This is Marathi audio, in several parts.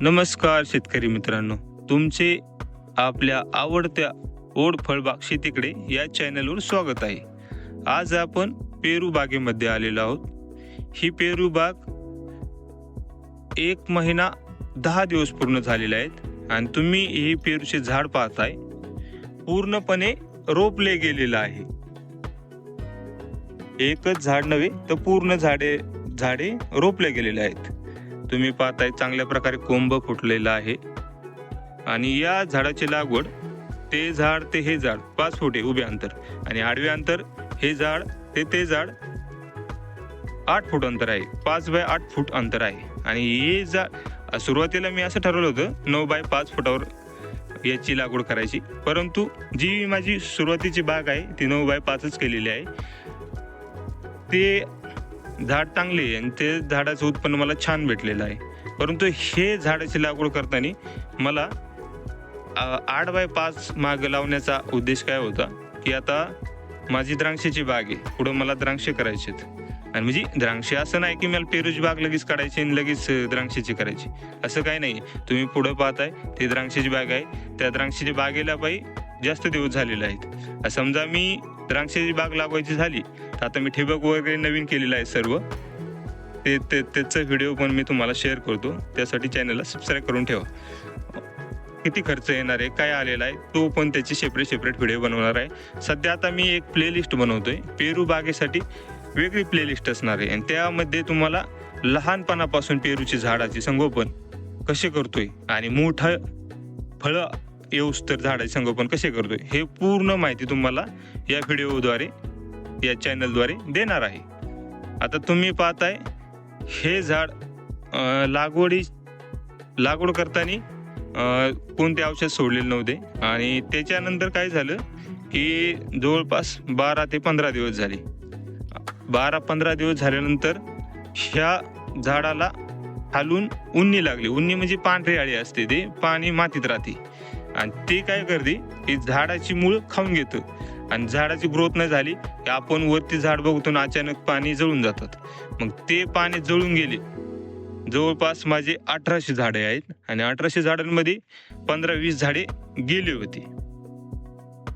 नमस्कार शेतकरी मित्रांनो. तुमचे आपल्या आवडत्या ओढ फळबाग शेतीकडे या चॅनलवर स्वागत आहे. आज आपण पेरू बागेमध्ये आलेलो आहोत. ही पेरू बाग एक महिना दहा दिवस पूर्ण झालेले आहेत आणि तुम्ही हे पेरूचे झाड पाहताय. पूर्णपणे रोपले गेलेलं आहे. एकच झाड नव्हे तर पूर्ण झाडे झाडे रोपले गेलेले आहेत. तुम्ही पाहताय चांगल्या प्रकारे कोंब फुटलेला आहे. आणि या झाडाची लागवड ते झाड ते हे झाड पाच फुटे उभे अंतर. आणि आडवे अंतर हे झाड ते ते झाड आठ फूट अंतर आहे. पाच बाय आठ फूट अंतर आहे. आणि हे झाड सुरुवातीला मी असं ठरवलं होतं नऊ बाय पाच फुटावर याची लागवड करायची. परंतु जी माझी सुरुवातीची बाग आहे ती नऊ बाय पाचच केलेली आहे. ते झाड चांगले आहे आणि ते झाडाचं उत्पन्न मला छान भेटलेलं आहे. परंतु हे झाडाची लागवड करताना मला आठ बाय पाच माग लावण्याचा उद्देश काय होता? की आता माझी द्राक्षाची बाग आहे. पुढं मला द्राक्षे करायचे आणि म्हणजे द्राक्षे असं नाही की मला पेरूची बाग लगेच काढायची आणि लगेच द्राक्षेची द्राक्षाची करायची. असं काही नाही. तुम्ही पुढं पाहताय ते द्राक्षाची बाग आहे. त्या द्राक्षेच्या बागेला बाई जास्त दिवस झालेले आहेत. समजा मी द्राक्षाची बाग लावायची झाली तर आता मी ठिबक वगैरे नवीन केलेलं आहे सर्व. ते ते त्याचा व्हिडिओ पण मी तुम्हाला शेअर करतो. त्यासाठी चॅनलला सबस्क्राईब करून ठेवा. किती खर्च येणार आहे काय आलेला आहे तो पण त्याची सेपरेट सेपरेट व्हिडिओ बनवणार आहे. सध्या आता मी एक प्लेलिस्ट बनवतोय. पेरू बागेसाठी वेगळी प्लेलिस्ट असणार आहे. आणि त्यामध्ये तुम्हाला लहानपणापासून पेरूची झाडाची संगोपन कसे करतोय आणि मोठं फळं येऊस तर झाडाचे संगोपन कसे करतो हे पूर्ण माहिती तुम्हाला या व्हिडिओद्वारे या चॅनलद्वारे देणार आहे. आता तुम्ही पाहताय हे झाड लागवडी लागवड करताना कोणते औषध सोडलेले नव्हते आणि त्याच्यानंतर काय झालं की जवळपास बारा ते पंधरा दिवस झाले. बारा पंधरा दिवस झाल्यानंतर ह्या झाडाला खालून उन्नी लागली. उन्नी म्हणजे पांढरी आळी असते ते पाणी मातीत राहते. आणि ते काय करते? की झाडाची मूळ खाऊन घेतं. आणि झाडाची ग्रोथ नाही झाली की आपण वरती झाड बघतो आणि अचानक पाणी जळून जातात. मग ते पाणी जळून गेले. जवळपास माझे अठराशे झाडे आहेत आणि अठराशे झाडांमध्ये पंधरा वीस झाडे गेली होती.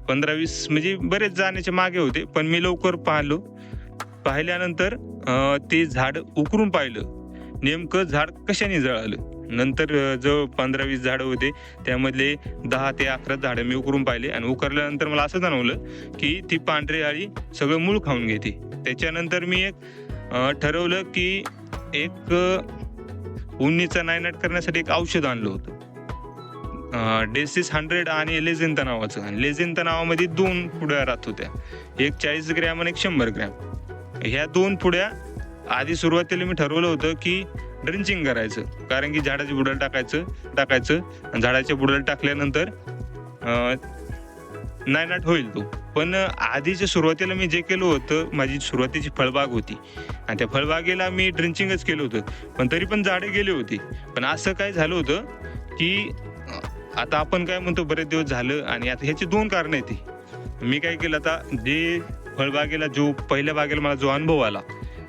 पंधरा वीस म्हणजे बरेच जाण्याच्या मागे होते पण मी लवकर पाहिलो. पाहिल्यानंतर ते झाड उकरून पाहिलं. नेमकं झाड कशाने जळालं? नंतर जवळ जो पंधरा वीस झाडं होते त्यामधले दहा ते अकरा झाडं मी उकरून पाहिले आणि उकरल्यानंतर मला असं जाणवलं की ती पांढरी आळी सगळं मूळ खाऊन घेते. त्याच्यानंतर मी एक ठरवलं की एक उन्नीचा नायनाट करण्यासाठी एक औषध आणलं होतं. डेसिस हंड्रेड आणि लेझिंता नावाचं. आणि नावामध्ये दोन पुड्या राहत होत्या. एक चाळीस ग्रॅम आणि एक शंभर ग्रॅम. ह्या दोन पुड्या आधी सुरुवातीला मी ठरवलं होतं की ड्रिंचिंग करायचं. कारण की झाडाची बुडाला टाकायचं टाकायचं. आणि झाडाच्या बुडाला टाकल्यानंतर नायनाट होईल तो. पण आधीच्या सुरुवातीला मी जे केलं होतं माझी सुरुवातीची फळबाग होती. आणि त्या फळबागेला मी ड्रिंचिंगच केलं होतं. पण तरी पण झाडे गेले होती. पण असं काय झालं होतं की आता आपण काय म्हणतो बरेच दिवस झालं आणि आता ह्याची दोन कारणं आहेत ती. मी काय केलं आता जे फळबागेला जो पहिल्या बागेला मला जो अनुभव आला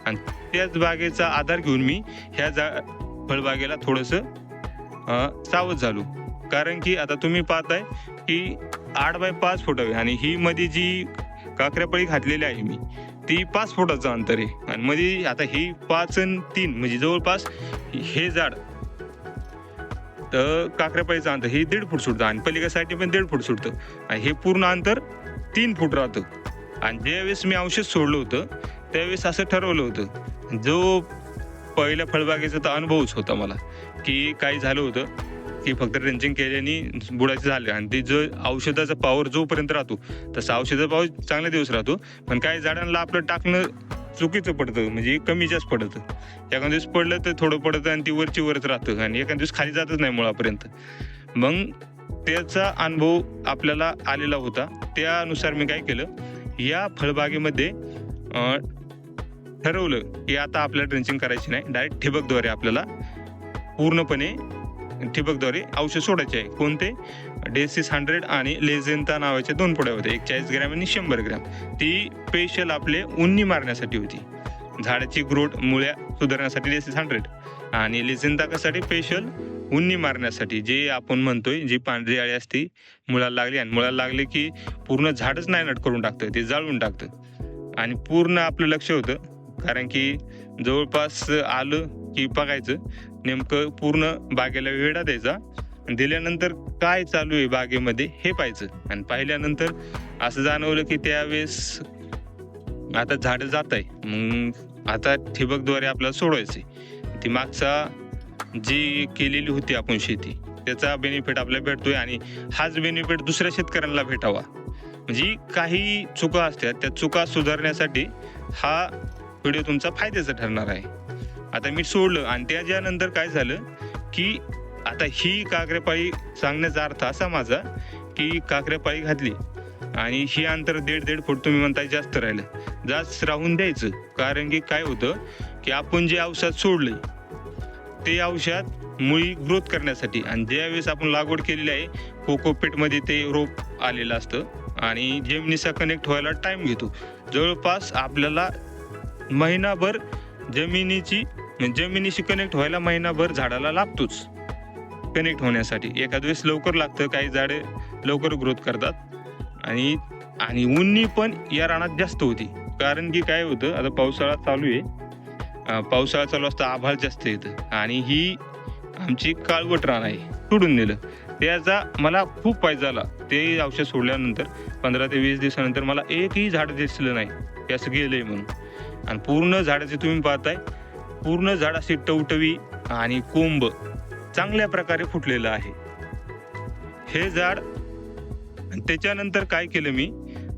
आणि त्याच बागेचा आधार घेऊन मी ह्या जा फळबागेला थोडंसं सावध झालो. कारण की आता तुम्ही पाहताय की आठ बाय पाच फूट आहे आणि ही मध्ये जी काकऱ्यापळी घातलेली आहे मी ती पाच फुटाचं अंतर आहे. आणि मध्ये आता ही पाच आणि तीन म्हणजे जवळपास हे झाड तर काकऱ्यापळीचं अंतर हे दीड फूट सुटतं आणि पलिकासाठी पण दीड फूट सुटतं. आणि हे पूर्ण अंतर तीन फूट राहतं. आणि ज्यावेळेस मी औषध सोडलं होतं त्यावेळेस असं ठरवलं होतं. जो पहिल्या फळबागेचा तर अनुभवच होता मला की काय झालं होतं की फक्त ड्रेंचिंग केल्याने बुडाचे झाले. आणि ते जो औषधाचा पॉवर जोपर्यंत राहतो तसं औषधाचा पॉवर चांगले दिवस राहतो. पण काही झाडांना आपलं टाकणं चुकीचं पडतं म्हणजे कमी जास्त पडतं. एखाद्या दिवस पडलं तर थोडं पडतं आणि ती वरची वरच राहतं आणि एखाद्या दिवस खाली जातच नाही मुळापर्यंत. मग त्याचा अनुभव आपल्याला आलेला होता. त्यानुसार मी काय केलं या फळबागेमध्ये ठरवलं की आता आपल्याला ड्रेंचिंग करायची नाही. डायरेक्ट ठिबकद्वारे आपल्याला पूर्णपणे ठिबकद्वारे औषध सोडायचे आहे. कोणते? डेसिस हंड्रेड आणि लेझेंता नावाच्या दोन पुड्या होत्या. एक चाळीस ग्रॅम आणि शंभर ग्रॅम. ती स्पेशल आपले उन्नी मारण्यासाठी होती. झाडाची ग्रोथ मुळ्या सुधारण्यासाठी डेसिस हंड्रेड आणि लेझेंता कशासाठी? स्पेशल उन्नी मारण्यासाठी. जे आपण म्हणतोय जी पांढरी आळी असते मुळाला लागली आणि मुळाला लागली की पूर्ण झाडच नाही नट करून टाकतं ते जाळून टाकतं आणि पूर्ण आपलं लक्ष होतं कारण की जवळपास आलं की बघायचं. नेमकं पूर्ण बागेला वेढा द्यायचा दिल्यानंतर काय चालू आहे बागेमध्ये हे पाहायचं. आणि पाहिल्यानंतर असं जाणवलं की त्यावेळेस आता झाडं जात आहे मग आता ठिबकद्वारे आपल्याला सोडवायचे ती मागचा जी केलेली होती आपण शेती त्याचा बेनिफिट आपल्याला भेटतोय आणि हाच बेनिफिट दुसऱ्या शेतकऱ्यांना भेटावा. म्हणजे काही चुका असतात त्या चुका सुधारण्यासाठी हा व्हिडिओ तुमचा फायद्याचा ठरणार आहे. आता मी सोडलं आणि त्याच्यानंतर काय झालं की आता ही काकरेपाळी सांगण्याचा अर्थ असा माझा की काकरेपाळी घातली आणि ही अंतर दीड दीड फूट तुम्ही म्हणताय जास्त राहिलं. जास्त राहून द्यायचं. कारण की काय होतं की आपण जे औषध सोडलंय ते औषध मुळी ग्रोथ करण्यासाठी आणि ज्यावेळेस आपण लागवड केलेली आहे कोकोपेटमध्ये ते रोप आलेलं असतं आणि जमिनीचा कनेक्ट व्हायला टाईम घेतो. जवळपास आपल्याला महिनाभर जमिनीची जमिनीशी कनेक्ट व्हायला महिनाभर झाडाला लागतोच. कनेक्ट होण्यासाठी. एखाद वेळेस लवकर लागतं काही झाडे लवकर ग्रोथ करतात. आणि आणि उन्नी पण या रानात जास्त होती. कारण की काय होतं आता पावसाळा चालू आहे. पावसाळा चालू असता आभाळ जास्त येतं. आणि ही आमची काळवट रान आहे. तुडून नेलं त्याचा मला खूप फायदा झाला. ते औषध सोडल्यानंतर पंधरा ते वीस दिवसानंतर मला एकही झाड दिसलं नाही. असं गेलंय म्हणून. आणि पूर्ण झाडाचे तुम्ही पाहताय. पूर्ण झाड अशी टवटवी आणि कोंब चांगल्या प्रकारे फुटलेलं आहे. हे झाड त्याच्यानंतर काय केलं मी?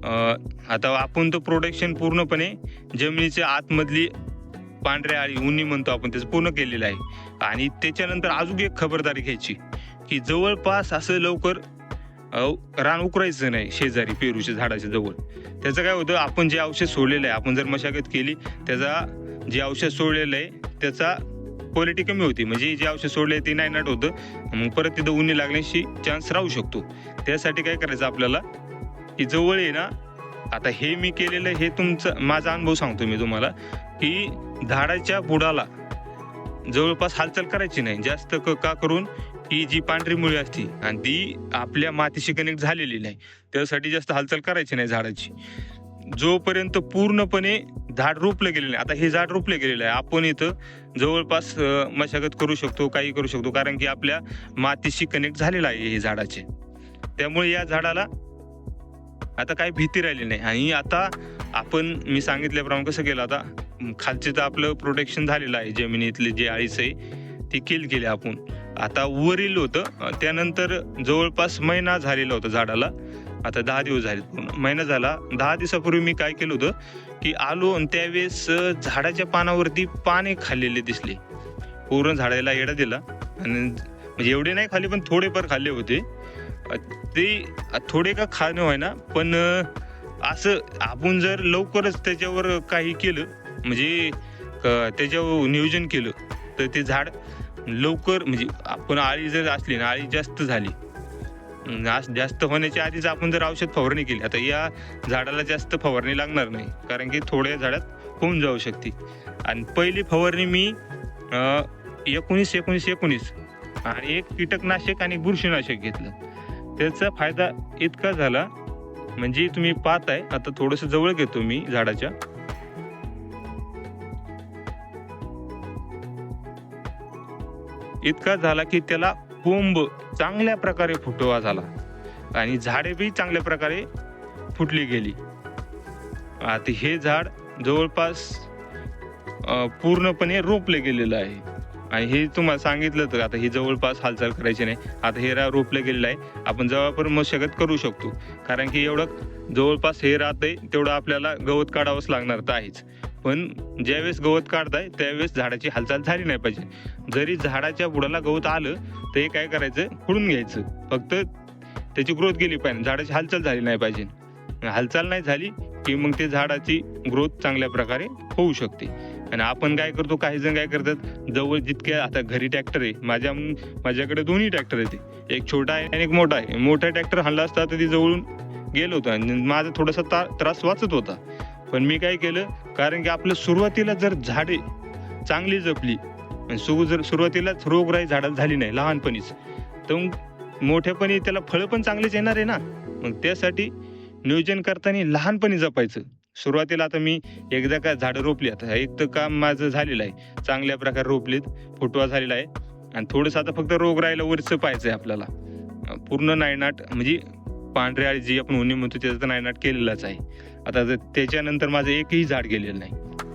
अं, आता आपण तो प्रोडक्शन पूर्णपणे जमिनीच्या आतमधली पांढऱ्या आळी उन्नी म्हणतो आपण त्याचं पूर्ण केलेलं आहे. आणि त्याच्यानंतर अजून एक खबरदारी घ्यायची की जवळपास असं लवकर रान उकरायचं नाही शेजारी पेरूच्या झाडाच्या जवळ. त्याचं काय होतं आपण जे औषध सोडलेलं आहे आपण जर मशागत केली त्याचा जे औषध सोडलेलं आहे त्याचा क्वालिटी कमी होती. म्हणजे जे औषध सोडले ते नाही नाट होतं. मग परत तिथं उन्हे लागण्याची चान्स राहू शकतो. त्यासाठी काय करायचं आपल्याला? की जवळ आहे ना आता हे मी केलेलं हे तुमचं माझा अनुभव सांगतो मी तुम्हाला की झाडाच्या बुडाला जवळपास हालचाल करायची नाही. जास्त क- का करून ही जी पांढरी मुळी असते आणि ती आपल्या मातीशी कनेक्ट झालेली नाही त्यासाठी जास्त हालचाल करायची नाही झाडाची. जोपर्यंत पूर्णपणे झाड रोपलं गेलेलं नाही आता हे झाड रोपलं गेलेलं आहे आपण इथं जवळपास मशागत करू शकतो काही करू शकतो कारण की आपल्या मातीशी कनेक्ट झालेलं आहे हे झाडाचे. त्यामुळे या झाडाला आता काही भीती राहिली नाही. आणि आता आपण मी सांगितल्याप्रमाणे कसं केलं आता खालचे तर आपलं प्रोटेक्शन झालेलं आहे जमिनीतले जे आळीचं आहे ते केलं गेले आपण. आता वरील होतं. त्यानंतर जवळपास महिना झालेला होता झाडाला. आता दहा दिवस झाले. पूर्ण महिना झाला. दहा दिवसापूर्वी मी काय केलं होतं की आलो आणि त्यावेळेस झाडाच्या पानावरती पाने खाल्लेले दिसले. पूर्ण झाडाला येडा दिला. आणि म्हणजे एवढे नाही खाल्ले पण थोडेफार खाल्ले होते. ते थोडे का खाणं होय ना पण असं आपण जर लवकरच त्याच्यावर काही केलं म्हणजे त्याच्यावर नियोजन केलं तर ते झाड लवकर म्हणजे आपण आळी जर असली ना आळी जास्त झाली जास्त होण्याच्या आधीच आपण जर औषध फवारणी केली आता या झाडाला जास्त फवारणी लागणार नाही कारण की थोड्या झाडात होऊन जाऊ शकते. आणि पहिली फवारणी मी एकोणीस एकोणीस एकोणीस आणि एक कीटकनाशक आणि बुरशीनाशक घेतलं. त्याचा फायदा इतका झाला म्हणजे तुम्ही पाहताय आता थोडस जवळ घेतो मी झाडाच्या. इतका झाला की त्याला कोंब चांगल्या प्रकारे फुटवा झाला. आणि झाडे बी चांगल्या प्रकारे फुटली गेली. आता हे झाड जवळपास पूर्णपणे रोपले गेलेलं आहे. आणि हे तुम्हाला सांगितलं तर आता ही जवळपास हालचाल करायची नाही. आता हे रा रोपलं गेलेलं आहे. आपण जवळपर्यंत मशागत करू शकतो. कारण की एवढं जवळपास हे राहतंय तेवढं आपल्याला गवत काढावंच लागणार तर आहेच. पण ज्यावेळेस गवत काढताय त्यावेळेस झाडाची हालचाल झाली नाही पाहिजे. जरी झाडाच्या बुडाला गवत आलं तर हे काय करायचं? खुडून घ्यायचं. फक्त त्याची ग्रोथ गेली पाहिजे. झाडाची हालचाल झाली नाही पाहिजे. हालचाल नाही झाली की मग ते झाडाची ग्रोथ चांगल्या प्रकारे होऊ शकते. आणि आपण काय करतो? काही जण काय करतात? जवळ जितके आता घरी ट्रॅक्टर आहे माझ्या माझ्याकडे दोन्ही ट्रॅक्टर आहे ते एक छोटा आहे आणि एक मोठा आहे. मोठा ट्रॅक्टर हल्ला असता तर ती जवळून गेलो होतं. आणि माझा थोडासा ता- त्रास वाचत होता. पण मी काय केलं कारण की आपलं सुरुवातीला जर झाडे चांगली जपली आणि सु जर सुरुवातीलाच रोगराई झाडात झाली नाही लहानपणीच तर मग मोठ्यापणी त्याला फळं पण चांगलीच येणार आहे ना. मग त्यासाठी नियोजन करताना लहानपणी जपायचं. सुरुवातीला आता मी एकदा का झाडं रोपली आता. एक तर काम माझं झालेलं आहे. चांगल्या प्रकारे रोपलीत फुटवा झालेला आहे. आणि थोडंसं आता फक्त रोगराईला वरचं पाहायचं आहे आपल्याला. पूर्ण नायनाट म्हणजे पांढऱ्या आळी जी आपण उन्ही म्हणतो त्याचा तर नायनाट केलेलाच आहे. आता त्याच्यानंतर माझं एकही झाड गेलेलं नाही.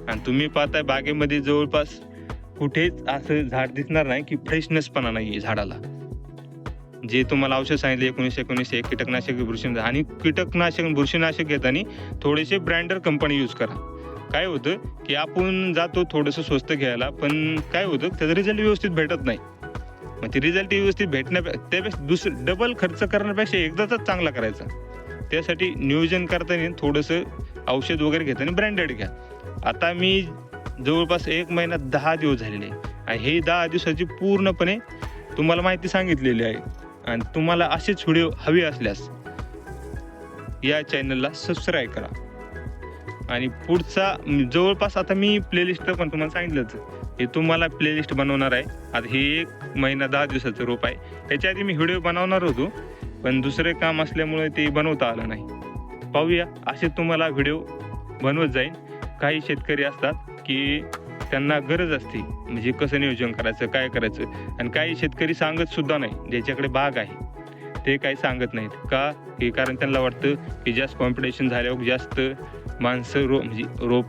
आणि तुम्ही पाहताय बागेमध्ये जवळपास कुठेच असं झाड दिसणार नाही की फ्रेशनेसपणा नाही आहे झाडाला. जे तुम्हाला औषध सांगितले एकोणीसशे एकोणीसशे एक कीटकनाशक बुरशी आणि कीटकनाशक बुरशीनाशक घेताना थोडेसे ब्रँडर कंपनी यूज करा. काय होतं की आपण जातो थोडंसं स्वस्त घ्यायला पण काय होतं त्याचा रिझल्ट व्यवस्थित भेटत नाही. मग ते रिझल्ट व्यवस्थित भेटण्या त्यापेक्षा दुसरं डबल खर्च करण्यापेक्षा एकदाचाच चांगला करायचा. त्यासाठी नियोजन करताना थोडंसं औषध वगैरे घेताना ब्रँडेड घ्या. आता मी जवळपास एक महिना दहा दिवस झालेले आहे. आणि हे दहा दिवसाची पूर्णपणे तुम्हाला माहिती सांगितलेली आहे. आणि तुम्हाला असेच व्हिडिओ हवे असल्यास या चॅनलला सबस्क्राईब करा. आणि पुढचा जवळपास आता मी प्लेलिस्ट पण तुम्हाला सांगितलंच हे तुम्हाला प्लेलिस्ट बनवणार आहे. आता हे एक महिना दहा दिवसाचं रोप आहे. त्याच्या आधी मी व्हिडिओ बनवणार होतो पण दुसरे काम असल्यामुळे ते बनवता आलं नाही. पाहूया असे तुम्हाला व्हिडिओ बनवत जाईन. काही शेतकरी असतात की त्यांना गरज असते म्हणजे कसं नियोजन करायचं काय करायचं आणि काही शेतकरी सांगत सुद्धा नाही ज्याच्याकडे बाग आहे. ते काही सांगत नाहीत. का? की कारण त्यांना वाटतं की जास्त कॉम्पिटिशन झाल्यावर जास्त माणसं रो म्हणजे रोप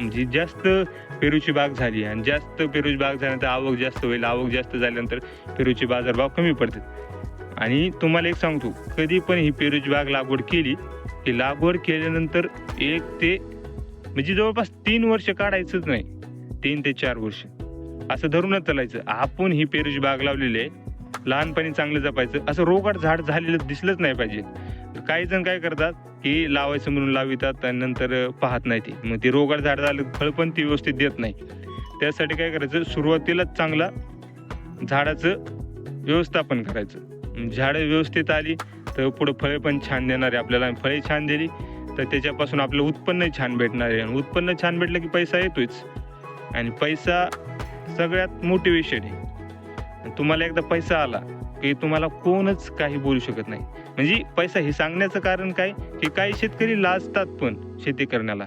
म्हणजे जास्त पेरूची बाग झाली आणि जास्त पेरूची बाग झाल्यानंतर आवक जास्त होईल आवक जास्त झाल्यानंतर पेरूचे बाजारभाव कमी पडतात. आणि तुम्हाला एक सांगतो कधी पण ही पेरूची बाग लागवड केली की लागवड केल्यानंतर एक ते म्हणजे जवळपास तीन वर्ष काढायचंच नाही तीन ते चार वर्ष. असं धरूनच चालायचं. आपण ही पेरूची बाग लावलेली आहे लहानपणी चांगलं जपायचं. असं रोगाट झाड झालेलं दिसलंच नाही पाहिजे. काही जण काय करतात की लावायचं म्हणून लावितात आणि नंतर पाहत नाही ते. मग ती रोगाड झाड झालं फळ पण ती व्यवस्थित देत नाही. त्यासाठी काय करायचं सुरुवातीलाच चांगला झाडाचं व्यवस्थापन करायचं. झाडं व्यवस्थित आली तर पुढं फळे पण छान देणार आहे आपल्याला फळे छान दिली तर त्याच्यापासून आपलं उत्पन्नही छान भेटणार आहे. आणि उत्पन्न छान भेटलं की पैसा येतोच. आणि पैसा सगळ्यात मोटिवेशन आहे. तुम्हाला एकदा पैसा आला की तुम्हाला कोणच काही बोलू शकत नाही. म्हणजे पैसा हे सांगण्याचं कारण काय? की काही शेतकरी लाजतात पण शेती करण्याला.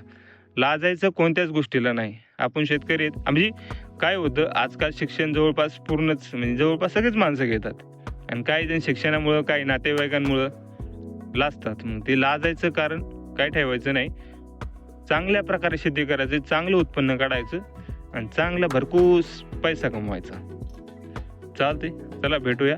लाजायचं कोणत्याच गोष्टीला नाही. आपण शेतकरी आहेत. म्हणजे काय होतं? आजकाल शिक्षण जवळपास पूर्णच म्हणजे जवळपास सगळेच माणसं घेतात. आणि काही जण शिक्षणामुळं काही नातेवाईकांमुळं लाजतात. मग ते लाजायचं कारण काय ठेवायचं नाही? चांगल्या प्रकारे शेती करायचं चांगलं उत्पन्न काढायचं आणि चांगला भरपूर पैसा कमवायचा. चालते चला भेटूया.